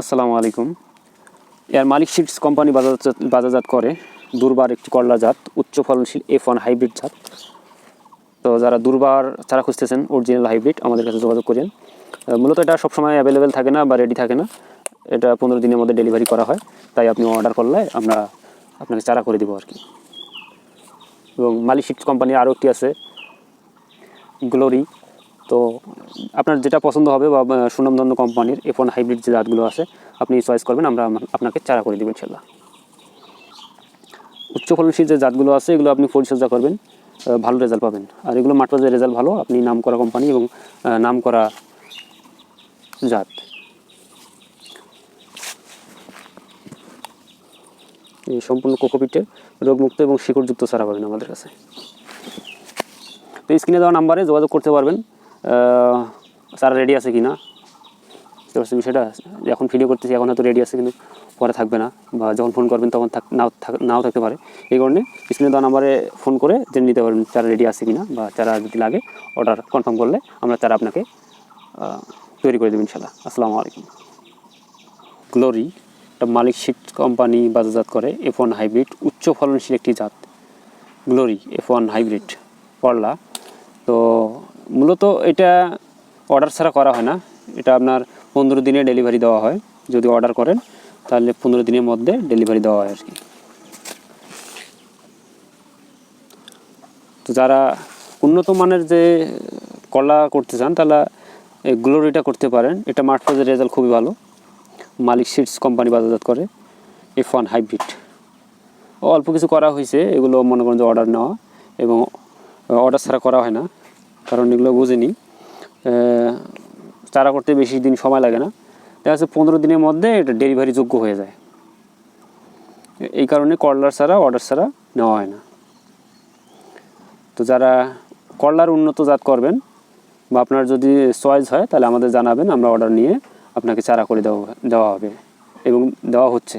আসসালামু আলাইকুম। এর মালিক সিডস কোম্পানি বাজারজাত বাজারজাত করে দুর্বার একটি করলা জাত, উচ্চ ফলনশীল এফ ওয়ান হাইব্রিড জাত। তো যারা দুর্বার চারা খুঁজতেছেন অরিজিনাল হাইব্রিড আমাদের কাছে যোগাযোগ করেন। মূলত এটা সবসময় অ্যাভেলেবেল থাকে না বা রেডি থাকে না। এটা পনেরো দিনের মধ্যে ডেলিভারি করা হয়। তাই আপনি অর্ডার করলে আমরা আপনাকে চারা করে দিব আর কি। এবং মালিক সিডস কোম্পানি আরও একটি আছে গ্লোরি তো আপনার যেটা পছন্দ হবে বা সুনামধন্য কোম্পানির এফ ওয়ান হাইব্রিড যে জাতগুলো আছে, আপনি চয়েস করবেন, আমরা আপনাকে চারা করে দেবেন ইনশাল্লাহ। উচ্চ ফলনশীল যে জাতগুলো আছে, এগুলো আপনি পরিচর্যা করবেন ভালো রেজাল্ট পাবেন। আর এগুলো মাঠ পর্যায়ে রেজাল্ট ভালো, আপনি নাম করা কোম্পানি এবং নাম করা জাত। এই সম্পূর্ণ কোকোপিটে রোগমুক্ত এবং শিকড়যুক্ত চারা পাবেন আমাদের কাছে। তো স্ক্রিনে দেওয়া নাম্বারে যোগাযোগ করতে পারবেন। চারা রেডি আছে কি না বুঝতে বিষয়টা? এখন ভিডিও করতেছি, এখন হয়তো রেডি আছে কিন্তু পরে থাকবে না, বা যখন ফোন করবেন তখন থাক, নাও নাও থাকতে পারে। এই কারণে স্ক্রিনে দেওয়া নাম্বারে ফোন করে জেনে নিতে পারবেন চারা রেডি আছে কি না বা চারা যদি লাগে অর্ডার কনফার্ম করলে আমরা চারা আপনাকে তৈরি করে দেবো ইনশাল্লাহ আসসালামু আলাইকুম। গ্লোরি একটা মালিক শিট কোম্পানি বাজারজাত করে এফ ওয়ান হাইব্রিড উচ্চ ফলনশীল একটি জাত। গ্লোরি এফ ওয়ান হাইব্রিড পড়লা তো মূলত এটা অর্ডার ছাড়া করা হয় না। এটা আপনার পনেরো দিনে ডেলিভারি দেওয়া হয়। যদি অর্ডার করেন, তাহলে পনেরো দিনের মধ্যে ডেলিভারি দেওয়া হয় আর কি তো যারা উন্নত মানের যে কলা করতে চান, তারা গ্লোরিটা করতে পারেন। এটা মাঠ রেজাল্ট খুবই ভালো। মালিক সিডস কোম্পানি বাজারজাত করে। এফ ওয়ান হাইব্রিড অল্প কিছু করা হয়েছে। এগুলো মনে করেন যে অর্ডার নেওয়া এবং অর্ডার ছাড়া করা হয় না। কারণ এগুলো বুঝিনি। চারা করতে বেশি দিন সময় লাগে না। দেখা যাচ্ছে পনেরো দিনের মধ্যে এটা ডেলিভারি যোগ্য হয়ে যায়। এই কারণে করলার ছাড়া অর্ডার ছাড়া নেওয়া হয় না। তো যারা করলার উন্নত জাত করবেন বা আপনার যদি চয়েস হয়, তাহলে আমাদের জানাবেন, আমরা অর্ডার নিয়ে আপনাকে চারা করে দেওয়া দেওয়া হবে এবং দেওয়া হচ্ছে।